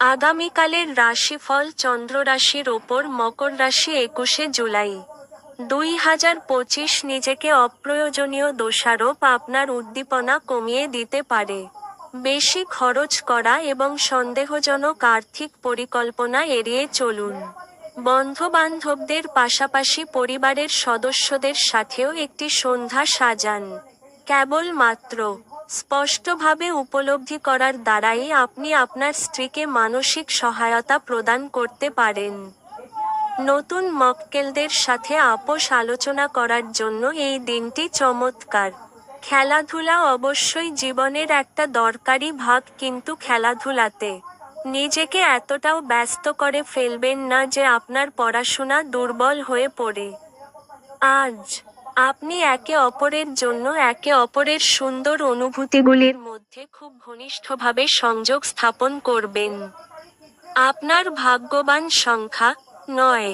আগামীকালের রাশিফল চন্দ্র রাশির ওপর মকর রাশি একুশে জুলাই। দুই হাজার পঁচিশ নিজেকে অপ্রয়োজনীয় দোষারোপ আপনার উদ্দীপনা কমিয়ে দিতে পারে। বেশি খরচ করা এবং সন্দেহজনক আর্থিক পরিকল্পনা এড়িয়ে চলুন। বন্ধুবান্ধবদের পাশাপাশি পরিবারের সদস্যদের সাথেও একটি সন্ধ্যা সাজান। কেবলমাত্র স্পষ্টভাবে উপলব্ধি করার দ্বারাই আপনি আপনার স্ত্রীকে মানসিক সহায়তা প্রদান করতে পারেন। নতুন মক্কেলদের সাথে আপোষ আলোচনা করার জন্য এই দিনটি চমৎকার। খেলাধুলা অবশ্যই জীবনের একটা দরকারি ভাগ, কিন্তু খেলাধুলাতে নিজেকে এতটাও ব্যস্ত করে ফেলবেন না যে আপনার পড়াশোনা দুর্বল হয়ে পড়ে। আজ আপনি একে অপরের জন্য একে অপরের সুন্দর অনুভূতিগুলির মধ্যে খুব ঘনিষ্ঠভাবে সংযোগ স্থাপন করবেন। আপনার ভাগ্যবান সংখ্যা নয়।